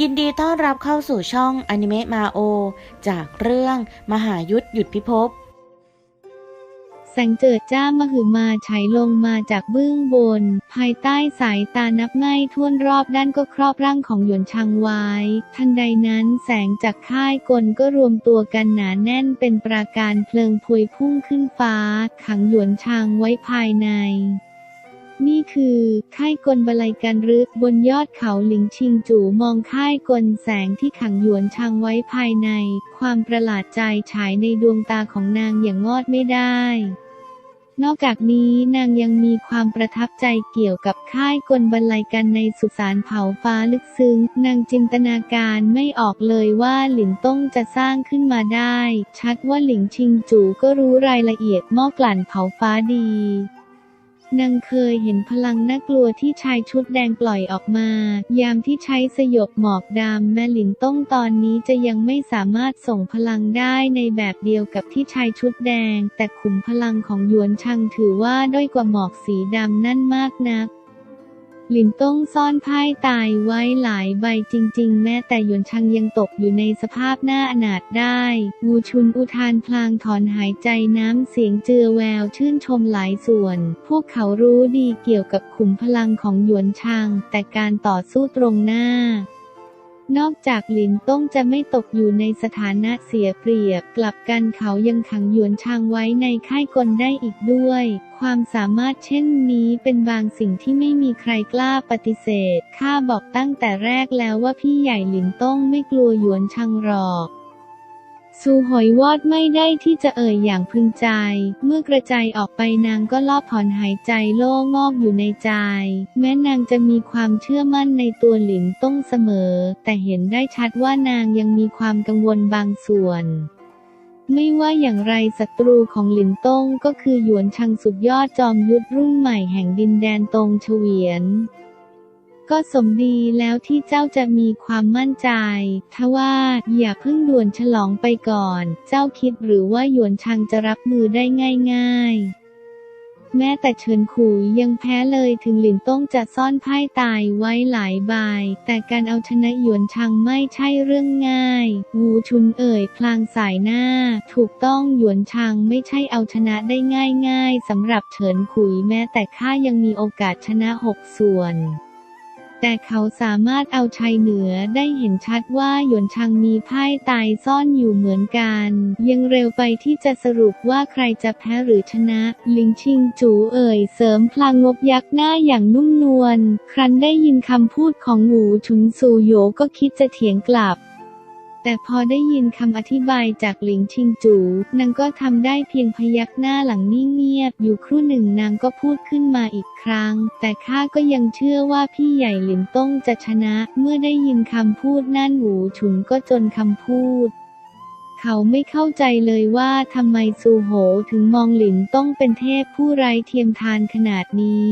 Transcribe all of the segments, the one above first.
ยินดีต้อนรับเข้าสู่ช่องอนิเมะมาโอ จากเรื่องมหายุทธหยุดพิภพแสงเจิดจ้ามหึมาฉายลงมาจากเบื้องบน ภายใต้สายตานับง่ายท่วนรอบด้านก็ครอบร่างของหยวนชังไว้ ทันใดนั้นแสงจากค่ายกลก็รวมตัวกันหนาแน่นเป็นปราการเพลิงพวยพุ่งขึ้นฟ้า ขังหยวนชังไว้ภายใน นี่คือค่ายกลบลัยกันรึกบนยอดเขาหลิงชิงจูมองค่ายกลแสงที่ขังหยวนชังไว้ภายใน ความประหลาดใจฉายในดวงตาของนางอย่างงอดไม่ได้ นอกจากนี้นางยังมีความประทับใจเกี่ยวกับค่ายกลบรรลัยกันในสุสานเผาฟ้าลึกซึ้ง นางจินตนาการไม่ออกเลยว่าหลินต้งจะสร้างขึ้นมาได้ ชัดว่าหลิงชิงจูก็รู้รายละเอียดหม้อกลั่นเผาฟ้าดี นางเคยเห็นพลังน่ากลัวที่ชายชุดแดงปล่อยออกมา ยามที่ใช้สยบหมอกดำแม่หลินต้งตอนนี้จะยังไม่สามารถส่งพลังได้ในแบบเดียวกับที่ชายชุดแดง แต่ขุมพลังของหยวนชังถือว่าด้อยกว่าหมอกสีดำนั่นมากนัก หลินต้งซ่อนไพ่ตายไว้หลายใบจริง ๆ แม้แต่หยวนชังยังตกอยู่ในสภาพหน้าอนาถได้วูชุนอุทานพลางถอนหายใจน้ำเสียงเจือแววชื่นชมหลายส่วน พวกเขารู้ดีเกี่ยวกับขุมพลังของหยวนชัง แต่การต่อสู้ตรงหน้า นอกจากหลินต้งจะไม่ตกอยู่ในสถานะเสียเปรียบ กลับกันเขายังขังหยวนชางไว้ในค่ายกลได้อีกด้วย ความสามารถเช่นนี้เป็นบางสิ่งที่ไม่มีใครกล้าปฏิเสธ ข้าบอกตั้งแต่แรกแล้วว่าพี่ใหญ่หลินต้งไม่กลัวหยวนชางหรอก สูหอยวอดไม่ได้ที่จะเอ่ยอย่างพึงใจ เมื่อกระจายออกไปนางก็ลอบถอนหายใจโล่งอกอยู่ในใจ แม้นางจะมีความเชื่อมั่นในตัวหลินต้งเสมอ แต่เห็นได้ชัดว่านางยังมีความกังวลบางส่วนไม่ว่าอย่างไรศัตรูของหลินต้งก็คือหยวนชังสุดยอดจอมยุทธรุ่นใหม่แห่งดินแดนตงเฉวียน ก็สมดีแล้วที่เจ้าจะมีความมั่นใจ ทว่าอย่าเพิ่งด่วนฉลองไปก่อน เจ้าคิดหรือว่าหยวนชังจะรับมือได้ง่าย ๆแม้แต่เฉินขู่ยังแพ้เลยถึงหลินต้งจะซ่อนไพ่ตายไว้หลายใบแต่การเอาชนะหยวนชังไม่ใช่เรื่องง่ายวูชุนเอ่ยพลางสายหน้า ถูกต้องหยวนชังไม่ใช่เอาชนะได้ง่ายๆสำหรับเฉินขุยแม้แต่ข้ายังมีโอกาสชนะหกส่วน แต่เขาสามารถเอาชัยเหนือได้เห็นชัดว่าหยวนชังมีพ่ตายซ่อนอยู่เหมือนกัน ยังเร็วไปที่จะสรุปว่าใครจะแพ้หรือชนะ ลิงชิงจูเอ่ยเสริมพลางงบยักหน้าอย่างนุ่มนวล ครั้นได้ยินคำพูดของหวูชุนซูโยก็คิดจะเถียงกลับ แต่พอได้ยินคำอธิบายจากหลิงชิงจู นางก็ทำได้เพียงพยักหน้าหลังนิ่งเงียบ อยู่ครู่หนึ่งนางก็พูดขึ้นมาอีกครั้ง แต่ข้าก็ยังเชื่อว่าพี่ใหญ่หลินต้งจะชนะ เมื่อได้ยินคำพูดนั่นหูฉุนก็จนคำพูดเขาไม่เข้าใจเลยว่าทำไมซูโหถึงมองหลินต้องเป็นเทพผู้ไร้เทียมทานขนาดนี้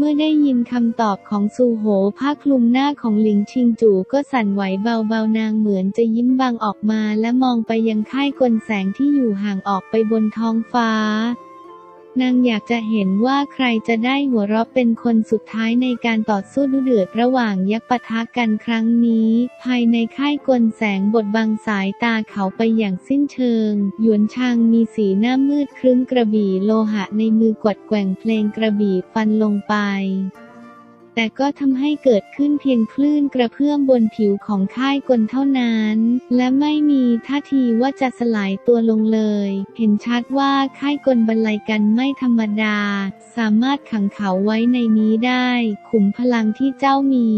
เมื่อได้ยินคำตอบของซูโหผ้าคลุมหน้าของหลิงชิงจูก็สั่นไหวเบาๆนางเหมือนจะยิ้มบางออกมาและมองไปยังค่ายกลแสงที่อยู่ห่างออกไปบนท้องฟ้า นางอยากจะเห็นว่าใครจะได้หัวเราะเป็นคนสุดท้ายในการต่อสู้ดุเดือดระหว่างยักษ์ปะทะกันครั้งนี้ ภายในค่ายกลแสงบทบังสายตาเขาไปอย่างสิ้นเชิง หยวนชางมีสีหน้ามืดครึ้มกระบี่โลหะในมือกวัดแกว่งเพลงกระบี่ฟันลงไป แต่ก็ทำให้เกิดขึ้นเพียงคลื่นกระเพื่อมบนผิวของค่ายกลเท่านั้น และไม่มีท่าทีว่าจะสลายตัวลงเลย เห็นชัดว่าค่ายกลบรรลัยกันไม่ธรรมดา สามารถขังเขาไว้ในนี้ได้ ขุมพลังที่เจ้ามี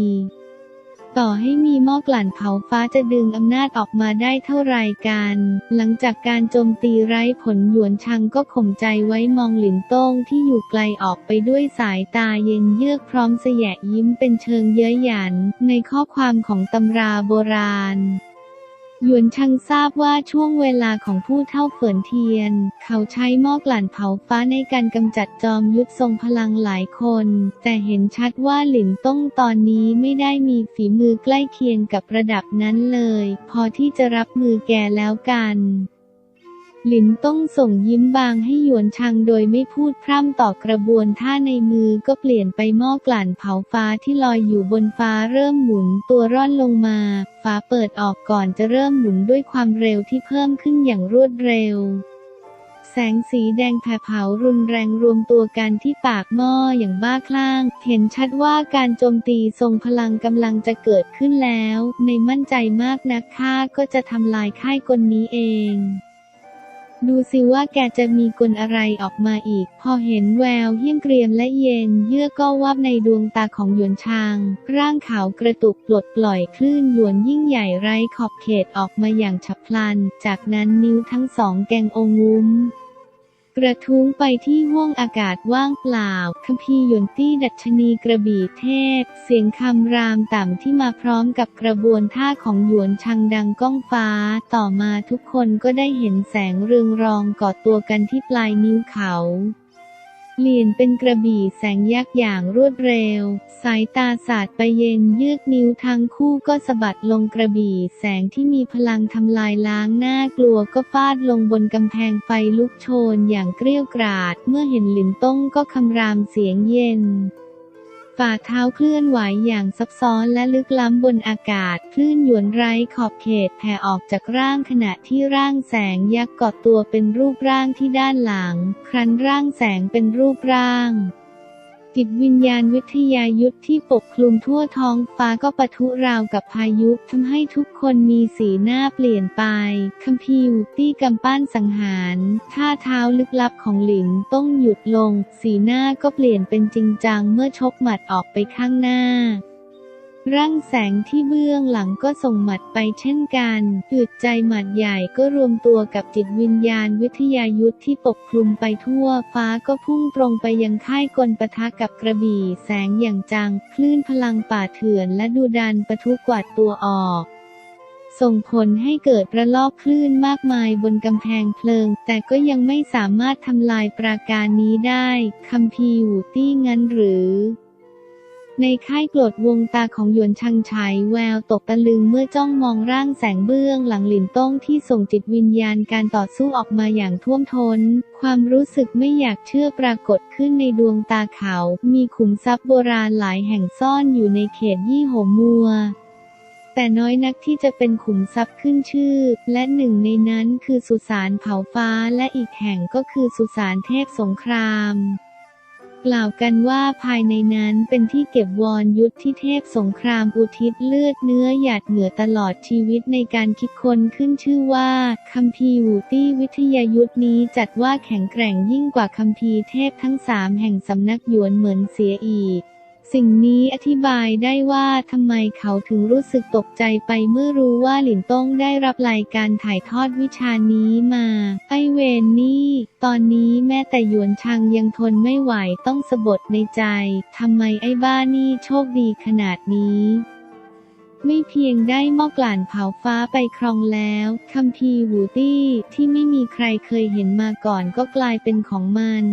ต่อให้มีหม้อกลั่นเผาฟ้าจะดึงอำนาจออกมาได้เท่าไรกัน หลังจากการโจมตีไร้ผลหยวนชังก็ข่มใจไว้มองหลินโต้งที่อยู่ไกลออกไปด้วยสายตาเย็นเยือกพร้อมเสยะยิ้มเป็นเชิงเย้ยหยัน ในข้อความของตำราโบราณ หยวนชังทราบว่าช่วงเวลาของผู้เท่าเฟินเทียน เขาใช้หม้อกลั่นเผาฟ้าในการกำจัดจอมยุทธทรงพลังหลายคน แต่เห็นชัดว่าหลินต้งตอนนี้ไม่ได้มีฝีมือใกล้เคียงกับระดับนั้นเลย พอที่จะรับมือแกแล้วกัน หลินต้องส่งยิ้มบางให้หยวนชังโดยไม่พูดพร่ำต่อกระบวนท่าในมือก็เปลี่ยนไปหม้อกลั่นเผาฟ้าที่ลอยอยู่บนฟ้าเริ่มหมุนตัวร่อนลงมาฟ้าเปิดออกก่อนจะเริ่มหมุนด้วยความเร็วที่เพิ่มขึ้นอย่างรวดเร็ว แสงสีแดงแผ่เผารุนแรงรวมตัวกันที่ปากหม้ออย่างบ้าคลั่ง เห็นชัดว่าการโจมตีทรงพลังกำลังจะเกิดขึ้นแล้ว ในมั่นใจมากนักข้าก็จะทำลายค่ายกลนี้เอง ดูสิว่าแกจะมีกลอะไรออกมาอีก พอเห็นแววเยี่ยมเกรียมและเย็น เยื่อก็วับในดวงตาของหยวนชาง ร่างขาวกระตุกปลดปล่อยคลื่นหยวนยิ่งใหญ่ไร้ขอบเขตออกมาอย่างฉับพลัน จากนั้นนิ้วทั้งสองแกงองุ้ม กระทุ้งไปที่ห้วงอากาศว่างเปล่า คัมภีร์ยนตี้ดัชนีกระบี่เทพ เสียงคำรามต่ำที่มาพร้อมกับกระบวนท่าของหยวนชังดังก้องฟ้า ต่อมาทุกคนก็ได้เห็นแสงเรืองรองก่อตัวกันที่ปลายนิ้วเขา เปลี่ยนเป็นกระบี่แสงยักษ์อย่างรวดเร็ว สายตาสาดไปเย็นยืกนิ้วทั้งคู่ก็สะบัดลงกระบี่แสงที่มีพลังทำลายล้างหน้ากลัวก็ฟาดลงบนกำแพงไฟลุกโชนอย่างเกรี้ยวกราด เมื่อเห็นหลินต้งก็คำรามเสียงเย็น ฝ่าเท้าเคลื่อนไหวอย่างซับซ้อนและลึกล้ำบนอากาศ คลื่นหยวนไร้ขอบเขตแผ่ออกจากร่างขณะที่ร่างแสงยักษ์กอดตัวเป็นรูปร่างที่ด้านหลัง ครั้นร่างแสงเป็นรูปร่าง จิตวิญญาณวิทยายุทธที่ปกคลุมทั่วท้องฟ้าก็ปะทุราวกับพายุทำให้ทุกคนมีสีหน้าเปลี่ยนไป คัมพีวตี้กำปั้นสังหาร ท่าเท้าลึกลับของหลินต้องหยุดลง สีหน้าก็เปลี่ยนเป็นจริงจังเมื่อชกหมัดออกไปข้างหน้า ร่างแสงที่เบื้องหลังก็ส่งหมัดไปเช่นกันอึดใจหมัดใหญ่ก็รวมตัวกับจิตวิญญาณวิทยายุทธที่ปกคลุมไปทั่ว ฟ้าก็พุ่งตรงไปยังค่ายกลปะทะกับกระบี่แสงอย่างจัง คลื่นพลังป่าเถื่อนและดูดันปะทุกวาดตัวออกส่งผลให้เกิดระลอกคลื่นมากมายบนกำแพงเพลิง แต่ก็ยังไม่สามารถทำลายปราการนี้ได้ คัมภีร์หูตี้งั้นหรือ ในค่ายกลดวงตาของหยวนชังฉายแววตกตะลึงเมื่อจ้องมองร่างแสงเบื้องหลังหลินต้งที่ส่งจิตวิญญาณการต่อสู้ออกมาอย่างท่วมทน้น ความรู้สึกไม่อยากเชื่อปรากฏขึ้นในดวงตาเขา มีขุมทรัพย์โบราณหลายแห่งซ่อนอยู่ในเขตยี่หมัวแต่น้อยนักที่จะเป็นขุมทรัพย์ขึ้นชื่อ และหนึ่งในนั้นคือสุสานเผาฟ้าและอีกแห่งก็คือสุสานเทพสงคราม กล่าวกันว่าภายในนั้นเป็นที่เก็บวรยุทธที่เทพสงครามอุทิศเลือดเนื้อหยาดเหงื่อตลอดชีวิตในการคิดค้นขึ้นชื่อว่าคัมภีร์วูตี้วิทยายุทธนี้จัดว่าแข็งแกร่งยิ่งกว่าคัมภีร์เทพทั้งสามแห่งสำนักหยวนเหมือนเสียอีก สิ่งนี้อธิบายได้ว่าทำไมเขาถึงรู้สึกตกใจไปเมื่อรู้ว่าหลินต้งได้รับรายการถ่ายทอดวิชานี้มา ไอเวนนี่ ตอนนี้แม้แต่หยวนชังยังทนไม่ไหวต้องสะบดในใจทำไมไอ้บ้านี่โชคดีขนาดนี้ไม่เพียงได้หม้อกลั่นเผาฟ้าไปครองแล้วคัมภีร์วูตี้ที่ไม่มีใครเคยเห็นมาก่อนก็กลายเป็นของมัน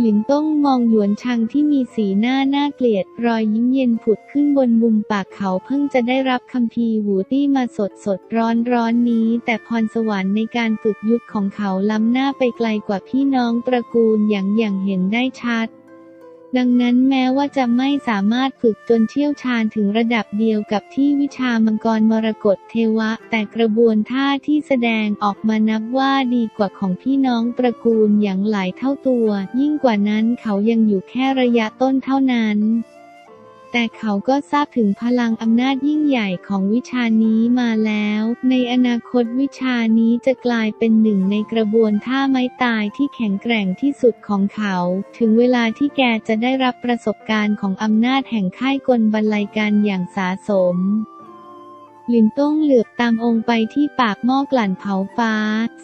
หลินต้องมองหยวนชังที่มีสีหน้าน่าเกลียด รอยยิ้มเย็นผุดขึ้นบนมุมปากเขาเพิ่งจะได้รับคำพีหูตี้มาสดสดร้อนร้อนนี้ แต่พรสวรรค์ในการฝึกยุทธของเขาล้ำหน้าไปไกลกว่าพี่น้องตระกูลอย่างอย่างเห็นได้ชัด ดังนั้นแม้ว่าจะไม่สามารถฝึกจนเชี่ยวชาญถึงระดับเดียวกับที่วิชามังกรมรกตเทวะ แต่กระบวนท่าที่แสดงออกมานับว่าดีกว่าของพี่น้องตระกูลอย่างหลายเท่าตัว ยิ่งกว่านั้นเขายังอยู่แค่ระยะต้นเท่านั้น แต่เขาก็ทราบถึงพลังอำนาจยิ่งใหญ่ของวิชานี้มาแล้ว ในอนาคตวิชานี้จะกลายเป็นหนึ่งในกระบวนท่าไม้ตายที่แข็งแกร่งที่สุดของเขา ถึงเวลาที่แกจะได้รับประสบการณ์ของอำนาจแห่งค่ายกลบรรลัยการอย่างสาสม หลินต้งเหลือบตามองไปที่ปากหม้อกลั่นเผาฟ้า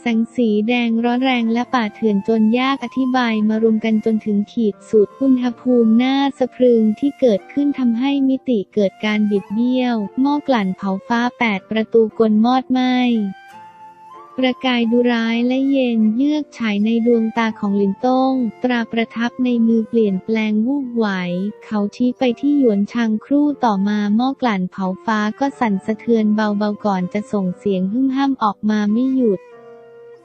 แสงสีแดงร้อนแรงและป่าเถื่อนจนยากอธิบายมารวมกันจนถึงขีดสุดอุณหภูมิหน้าสะพรึงที่เกิดขึ้นทำให้มิติเกิดการบิดเบี้ยว หม้อกลั่นเผาฟ้าแปดประตูกลมอดไหม ประกายดูร้ายและเย็นเยือกฉายในดวงตาของหลินต้ง ตราประทับในมือเปลี่ยนแปลงวูบไหว เขาชี้ไปที่หยวนชางครู่ต่อมาหม้อกลั่นเผาฟ้าก็สั่นสะเทือนเบาๆก่อนจะส่งเสียงหึ่มห้ามออกมาไม่หยุด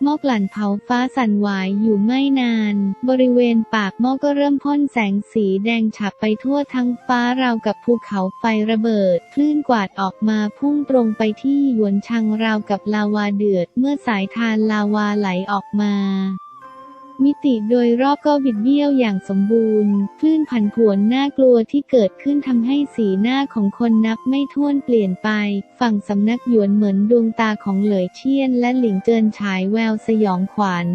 หม้อกลั่นเผาฟ้าสั่นไหวอยู่ไม่นาน บริเวณปากหม้อก็เริ่มพ่นแสงสีแดงฉับไปทั่วทั้งฟ้าราวกับภูเขาไฟระเบิด คลื่นกวาดออกมาพุ่งตรงไปที่หยวนชังราวกับลาวาเดือด เมื่อสายทานลาวาไหลออกมา มิติโดยรอบก็บิดเบี้ยวอย่างสมบูรณ์ คลื่นผันผวนน่ากลัวที่เกิดขึ้นทำให้สีหน้าของคนนับไม่ถ้วนเปลี่ยนไป ฝั่งสำนักหยวนเหมือนดวงตาของเหลยเชียนและหลิงเจินฉายแววสยองขวัญ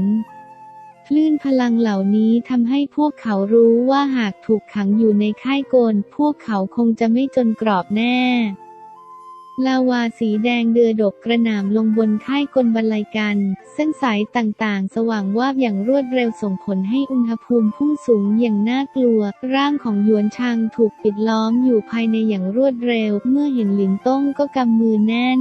คลื่นพลังเหล่านี้ทำให้พวกเขารู้ว่าหากถูกขังอยู่ในค่ายโกลพวกเขาคงจะไม่จนกรอบแน่ ลาวาสีแดงเดือดกกระหน่ำลงบนค่ายกลบรรลัยกัน เส้นสายต่างๆ สว่างวาบอย่างรวดเร็วส่งผลให้อุณหภูมิพุ่งสูงอย่างน่ากลัว ร่างของหยวนชางถูกปิดล้อมอยู่ภายในอย่างรวดเร็ว เมื่อเห็นหลินต้งก็กำมือแน่น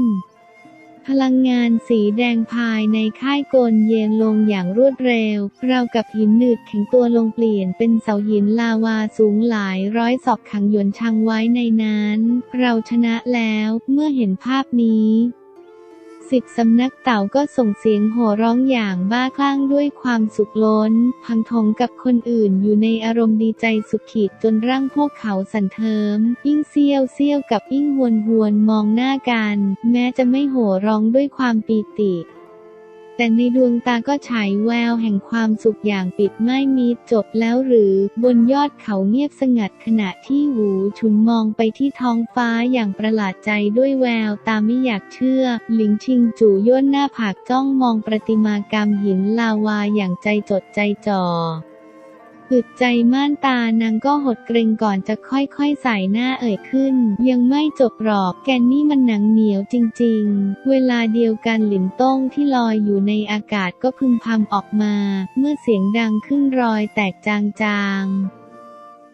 พลังงานสีแดงภายในค่ายกลเย็นลงอย่างรวดเร็ว เรากับหินหนืดแข็งตัวลงเปลี่ยนเป็นเสาหินลาวาสูงหลายร้อยศอกขังหยวนชังไว้ในนั้น เราชนะแล้วเมื่อเห็นภาพนี้ สิบสำนักเต่าก็ส่งเสียงโห่ร้องอย่างบ้าคลั่งด้วยความสุขล้น พังทงกับคนอื่นอยู่ในอารมณ์ดีใจสุดขีดจนร่างพวกเขาสั่นเทิม ยิ่งเซี่ยวเซี่ยวกับยิ่งวนวนมองหน้ากัน แม้จะไม่โห่ร้องด้วยความปีติ แต่ในดวงตาก็ฉายแววแห่งความสุขอย่างปิดไม่มีจบแล้วหรือบนยอดเขาเงียบสงัดขณะที่หูชุนมองไปที่ท้องฟ้าอย่างประหลาดใจด้วยแววตาไม่อยากเชื่อ หลิงชิงจู่ย่นหน้าผากจ้องมองประติมากรรมหินลาวาอย่างใจจดใจจ่อ อึดใจม่านตานางก็หดเกรงก่อนจะค่อยๆใส่หน้าเอ่ยขึ้น ยังไม่จบหรอกแกนี่มันหนังเหนียวจริงๆ เวลาเดียวกันหลินต้งที่ลอยอยู่ในอากาศก็พึมพำออกมา เมื่อเสียงดังขึ้นรอยแตกจางๆ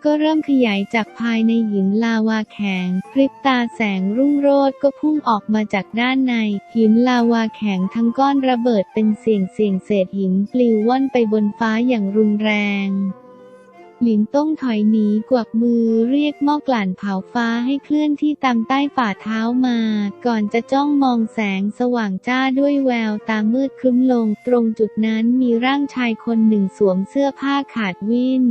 ก็เริ่มขยายจากภายในหินลาวาแข็ง พริบตาแสงรุ่งโรจน์ก็พุ่งออกมาจากด้านใน หินลาวาแข็งทั้งก้อนระเบิดเป็นเสียงเสียงเศษหินปลิวว่อนไปบนฟ้าอย่างรุนแรง หลินต้องถอยหนีกวักมือเรียกหม้อกลั่นเผาฟ้าให้เคลื่อนที่ตามใต้ฝ่าเท้ามา ก่อนจะจ้องมองแสงสว่างจ้าด้วยแววตามืดคลุ้มลง ตรงจุดนั้นมีร่างชายคนหนึ่งสวมเสื้อผ้าขาดวิ่น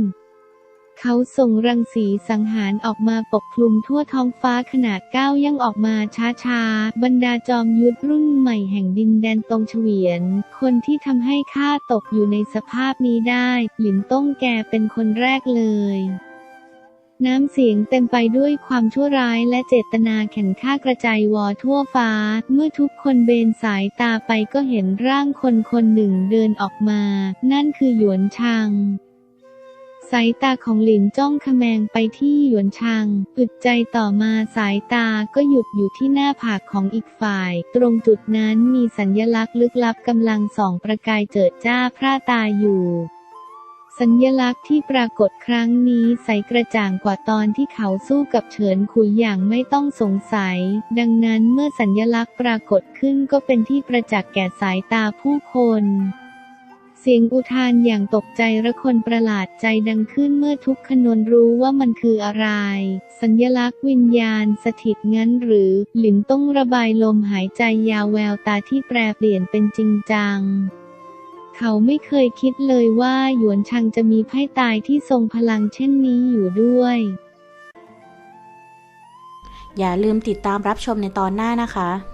เขาส่งรังสีสังหารออกมาปกคลุมทั่วท้องฟ้าขนาดก้าวย่างออกมาช้าๆ บรรดาจอมยุทธรุ่นใหม่แห่งดินแดนตรงเฉวียน คนที่ทำให้ข้าตกอยู่ในสภาพนี้ได้ หลินต้งแกเป็นคนแรกเลยน้ำเสียงเต็มไปด้วยความชั่วร้ายและเจตนาแข่งฆ่ากระจายวอทั่วฟ้า เมื่อทุกคนเบนสายตาไปก็เห็นร่างคนคนหนึ่งเดินออกมา นั่นคือหยวนชัง สายตาของหลินจ้องขแมงไปที่หยวนชัง อึดใจต่อมาสายตาก็หยุดอยู่ที่หน้าผากของอีกฝ่าย ตรงจุดนั้นมีสัญญลักษณ์ลึกลับกำลังส่องประกายเจิดจ้าพร่าตาอยู่สัญญลักษณ์ที่ปรากฏครั้งนี้ใสกระจ่างกว่าตอนที่เขาสู้กับเฉินขุยอย่างไม่ต้องสงสัย ดังนั้นเมื่อสัญญลักษณ์ปรากฏขึ้นก็เป็นที่ประจักษ์แก่สายตาผู้คน เสียงอุทานอย่างตกใจระคนประหลาดใจดังขึ้นเมื่อทุกขนนรู้ว่ามันคืออะไร สัญลักษณ์วิญญาณสถิตงั้นหรือ หลินต้องระบายลมหายใจยาวแววตาที่แปรเปลี่ยนเป็นจริงจังเขาไม่เคยคิดเลยว่าหยวนชังจะมีไพ่ตายที่ทรงพลังเช่นนี้อยู่ด้วย อย่าลืมติดตามรับชมในตอนหน้านะคะ